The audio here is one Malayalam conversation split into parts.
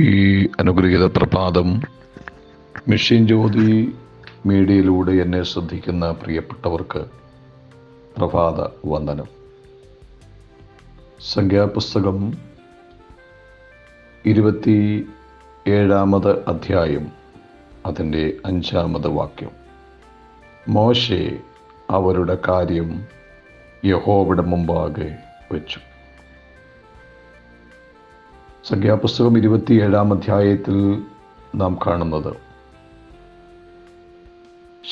ഈ അനുഗ്രഹീത പ്രഭാതം മിഷൻ ജ്യോതി മീഡിയയിലൂടെ എന്നെ ശ്രദ്ധിക്കുന്ന പ്രിയപ്പെട്ടവർക്ക് പ്രഭാത വന്ദനം. സംഖ്യാപുസ്തകം ഇരുപത്തി ഏഴാമത് അധ്യായം അതിന്റെ അഞ്ചാമത് വാക്യം. മോശെ അവരുടെ കാര്യം യഹോവിടെ മുമ്പാകെ വെച്ചു. സംഖ്യാപുസ്തകം ഇരുപത്തിയേഴാം അധ്യായത്തിൽ നാം കാണുന്നത്.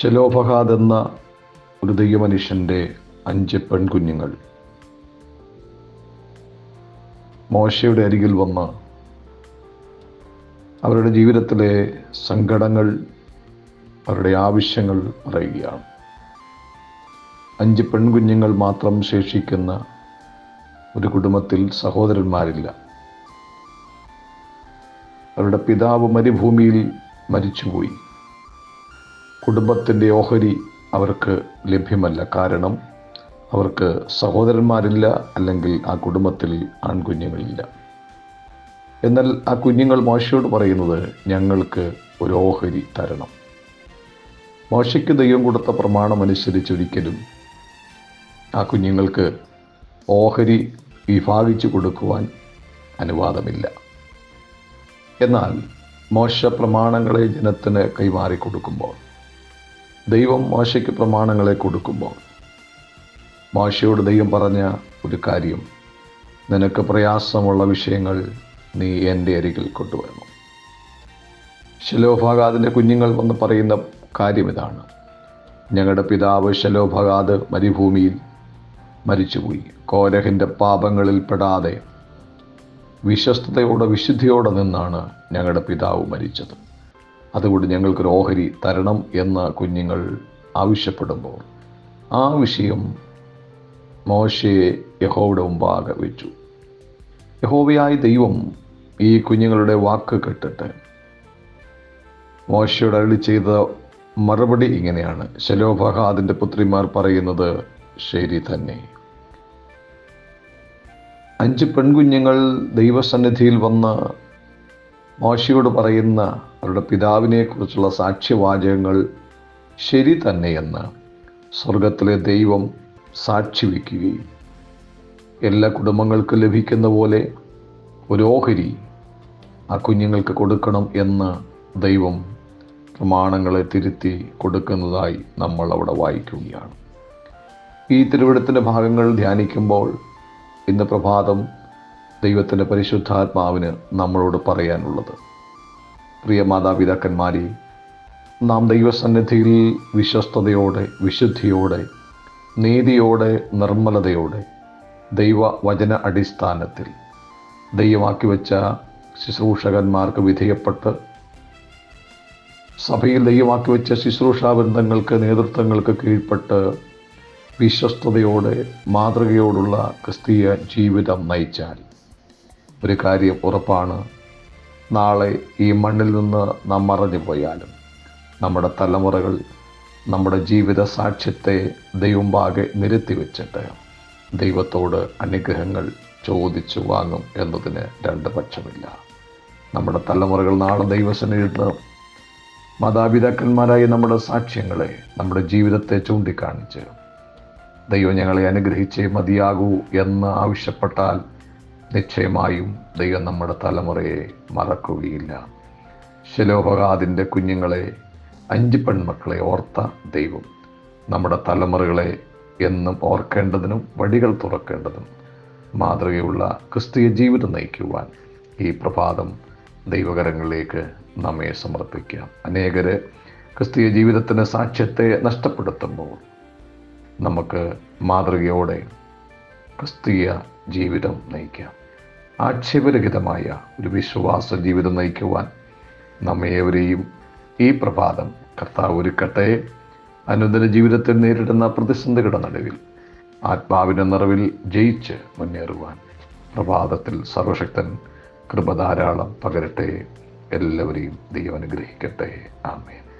ശലോഭഹാദ് എന്ന ഒരു ദൈവമനുഷ്യന്റെ അഞ്ച് പെൺകുഞ്ഞുങ്ങൾ. മോശയുടെ അരികിൽ വന്ന് അവരുടെ ജീവിതത്തിലെ സങ്കടങ്ങൾ അവരുടെ ആവശ്യങ്ങൾ പറയുകയാണ്. അഞ്ച് പെൺകുഞ്ഞുങ്ങൾ മാത്രം ശേഷിക്കുന്ന ഒരു കുടുംബത്തിൽ സഹോദരന്മാരില്ല. അവരുടെ പിതാവ് മരുഭൂമിയിൽ മരിച്ചുപോയി. കുടുംബത്തിന്റെ ഓഹരി അവർക്ക് ലഭ്യമല്ല. കാരണം അവർക്ക് സഹോദരന്മാരില്ല അല്ലെങ്കിൽ ആ കുടുംബത്തിൽ ആൺകുഞ്ഞുങ്ങളില്ല. എന്നാൽ ആ കുഞ്ഞുങ്ങൾ മോശയോട് പറയുന്നത് ഞങ്ങൾക്ക് ഒരു ഓഹരി തരണം. മോശയ്ക്ക് ദൈവം കൊടുത്ത പ്രമാണം പ്രമാണമനുസരിച്ചൊരിക്കലും ആ കുഞ്ഞുങ്ങൾക്ക് ഓഹരി വിഭാഗിച്ചു കൊടുക്കുവാൻ അനുവാദമില്ല. എന്നാൽ മോശ പ്രമാണങ്ങളെ ജനത്തിന് കൈമാറി കൊടുക്കുമ്പോൾ ദൈവം മോശയ്ക്ക് പ്രമാണങ്ങളെ കൊടുക്കുമ്പോൾ മോശയോട് ദൈവം പറഞ്ഞ ഒരു കാര്യം നിനക്ക് പ്രയാസമുള്ള വിഷയങ്ങൾ നീ എന്റെ അരികിൽ കൊണ്ടുവരണം. ശലോഭാഗാദിന്റെ കുഞ്ഞുങ്ങൾ വന്ന് പറയുന്ന കാര്യം ഇതാണ് ഞങ്ങളുടെ പിതാവ് ശലോഭഗാദ് മരുഭൂമിയിൽ മരിച്ചുപോയി. കോരഹിന്റെ പാപങ്ങളിൽ പെടാതെ വിശ്വസ്തയോടെ വിശുദ്ധിയോടെ നിന്നാണ് ഞങ്ങളുടെ പിതാവ് മരിച്ചത്. അതുകൊണ്ട് ഞങ്ങൾക്കൊരു ഓഹരി തരണം എന്ന് കുഞ്ഞുങ്ങൾ ആവശ്യപ്പെടുമ്പോൾ ആ വിഷയം മോശയെ യഹോവയുടെ മുമ്പാകെ വെച്ചു. യഹോവയായ ദൈവം ഈ കുഞ്ഞുങ്ങളുടെ വാക്ക് കേട്ടിട്ട് മോശയുടെ അരളി ചെയ്ത മറുപടി ഇങ്ങനെയാണ്. ശലോഭഹാദിന്റെ പുത്രിമാർ പറയുന്നത് ശരി തന്നെ. അഞ്ച് പെൺകുഞ്ഞുങ്ങൾ ദൈവസന്നിധിയിൽ വന്ന് മോശയോട് പറയുന്ന അവരുടെ പിതാവിനെക്കുറിച്ചുള്ള സാക്ഷ്യവാചകങ്ങൾ ശരി തന്നെയെന്ന് സ്വർഗത്തിലെ ദൈവം സാക്ഷിവെക്കുകയും എല്ലാ കുടുംബങ്ങൾക്കും ലഭിക്കുന്ന പോലെ ഒരു ആ കുഞ്ഞുങ്ങൾക്ക് കൊടുക്കണം എന്ന് ദൈവം പ്രമാണങ്ങളെ തിരുത്തി കൊടുക്കുന്നതായി നമ്മൾ അവിടെ വായിക്കുകയാണ്. ഈ തിരുവിടത്തിന്റെ ഭാഗങ്ങൾ ധ്യാനിക്കുമ്പോൾ ഇന്ന് പ്രഭാതം ദൈവത്തിന്റെ പരിശുദ്ധാത്മാവിന് നമ്മളോട് പറയാനുള്ളത്. പ്രിയ മാതാപിതാക്കന്മാരെ നാം ദൈവസന്നിധിയിൽ വിശ്വസ്തയോടെ വിശുദ്ധിയോടെ നീതിയോടെ നിർമ്മലതയോടെ ദൈവവചന അടിസ്ഥാനത്തിൽ ദൈവമാക്കി വെച്ച ശുശ്രൂഷകന്മാർക്ക് വിധേയപ്പെട്ട് സഭയിൽ ദൈവമാക്കി വെച്ച ശുശ്രൂഷാ ബന്ധങ്ങൾക്ക് നേതൃത്വങ്ങൾക്ക് കീഴ്പ്പെട്ട് വിശ്വസ്തയോടെ മാതൃകയോടുള്ള ക്രിസ്തീയ ജീവിതം നയിച്ചാൽ ഒരു കാര്യം ഉറപ്പാണ്. നാളെ ഈ മണ്ണിൽ നിന്ന് നാം മറഞ്ഞു പോയാലും നമ്മുടെ തലമുറകൾ നമ്മുടെ ജീവിത സാക്ഷ്യത്തെ ദൈവമ്പാകെ നിരത്തി വെച്ചിട്ട് ദൈവത്തോട് അനുഗ്രഹങ്ങൾ ചോദിച്ചു വാങ്ങും എന്നതിന് രണ്ട് പക്ഷമില്ല. നമ്മുടെ തലമുറകൾ നാളെ ദൈവസനയിട്ട് മാതാപിതാക്കന്മാരായ നമ്മുടെ സാക്ഷ്യങ്ങളെ നമ്മുടെ ജീവിതത്തെ ചൂണ്ടിക്കാണിച്ച് ദൈവം ഞങ്ങളെ അനുഗ്രഹിച്ചേ മതിയാകൂ എന്ന് ആവശ്യപ്പെട്ടാൽ നിശ്ചയമായും ദൈവം നമ്മുടെ തലമുറയെ മറക്കുകയില്ല. ശലോഭകാദിന്റെ കുഞ്ഞുങ്ങളെ അഞ്ച് പെൺമക്കളെ ഓർത്ത ദൈവം നമ്മുടെ തലമുറകളെ എന്നും ഓർക്കേണ്ടതിനും വഴികൾ തുറക്കേണ്ടതും മാതൃകയുള്ള ക്രിസ്തീയ ജീവിതം നയിക്കുവാൻ ഈ പ്രഭാതം ദൈവകരങ്ങളിലേക്ക് നമ്മെ സമർപ്പിക്കാം. അനേകര് ക്രിസ്തീയ ജീവിതത്തിന്റെ സാക്ഷ്യത്തെ നഷ്ടപ്പെടുത്തുമ്പോൾ നമുക്ക് മാതൃകയോടെ ക്രിസ്തീയ ജീവിതം നയിക്കാം. ആക്ഷേപരഹിതമായ ഒരു വിശ്വാസ ജീവിതം നയിക്കുവാൻ നമ്മേവരെയും ഈ പ്രഭാതം കർത്താവ് ഒരുക്കട്ടെ. അനുദിന ജീവിതത്തിൽ നേരിടുന്ന പ്രതിസന്ധികളുടെ നടുവിൽ ആത്മാവിന്റെ നിറവിൽ ജയിച്ച് മുന്നേറുവാൻ പ്രഭാതത്തിൽ സർവശക്തൻ കൃപ ധാരാളം പകരട്ടെ. എല്ലാവരെയും ദൈവം അനുഗ്രഹിക്കട്ടെ. ആമേ